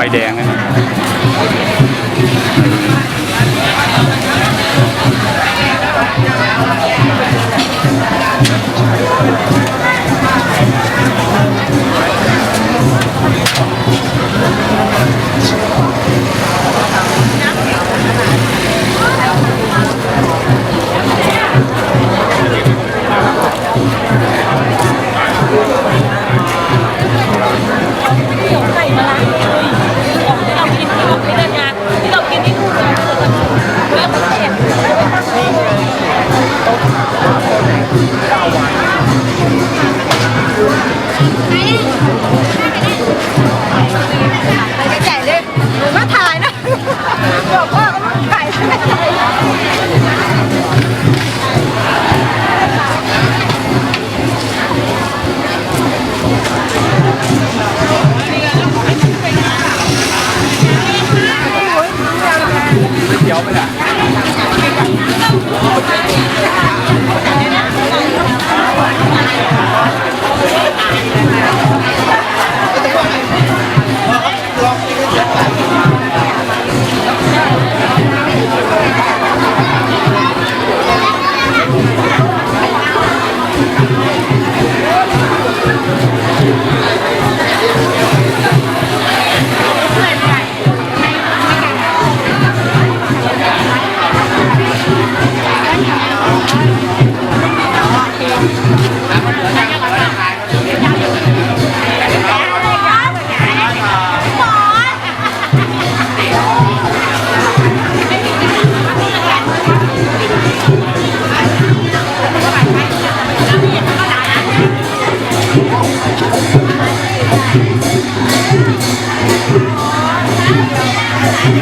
ไฟแดงนะ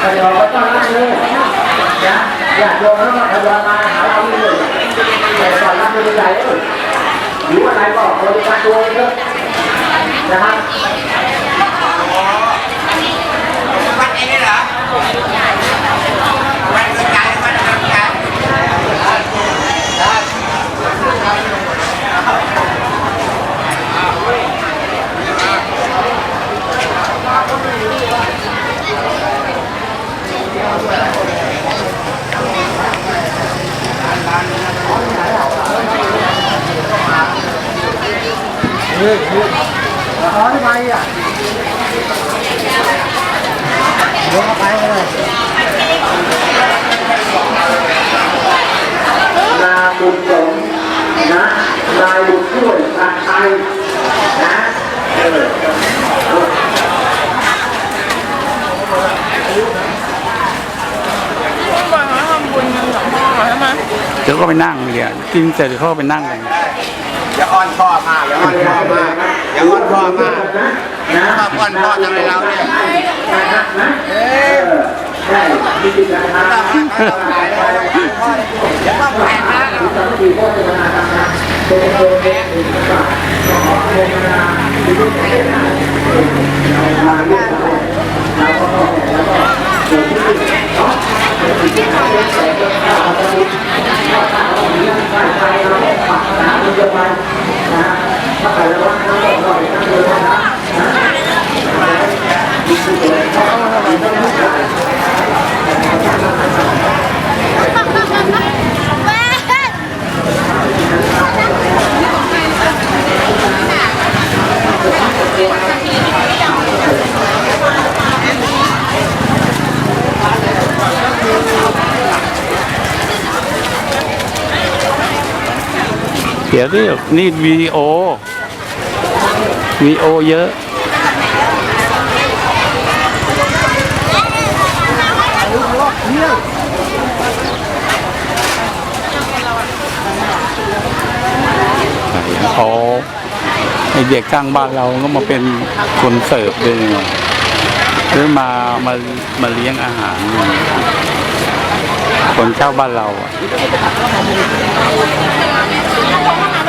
เราก็ต้องรับเลยนะอยากโยนแล้วก็ทยอยมาหาเราเลยแต่ก่อนรับไม่เป็นไรเลยหรือว่อะไรก็บริการตัวเองนะครับวัดเองเหรอวัดกระจายวัดกระจาย ขอทำไมอะลงไปเลยนาบุญสมนะนายบุญช่วยตัดไทยนะเดี๋ยวก็ไปนั่งเดี๋ยวกินเสร็จเขาก็ไปนั่งกัน อย่าอ้อนพ่อมากอย่าอ้อนพ่อมากอย่าอ้อนพ่อมากนะชอบอ้อนพ่อทำไมเราเนี่ยนะนะเออใช่มีจิตใจนะต้องหาเขาหาพ่อย่าต้องแพ้นะสามีพ่อจะมาทำนะเป็นตัวเองขอโมนาที่ลูกเองนะมาเรียกเราเราก็ต้องแล้วก็เดี๋ยวที่เนาะที่ที่เราเสร็จแล้วเราจะมีข้าวสารของนี้ใส่ใจเราปักนะมันจะไปนะถ้าไปแล้วว่าเราต้องรออีกนั่งเลยนะนะมีสุดเลยเขาต้องต้องรู้จัก เดี๋ยวที่นี่วีโอวีโอเยอะไปเขาไอเด็กข้างบ้านเราก็มาเป็นคนเสิร์ฟเลยเนี่ยหรือมามามาเลี้ยงอาหาร คนเช่าบ้านเราอะ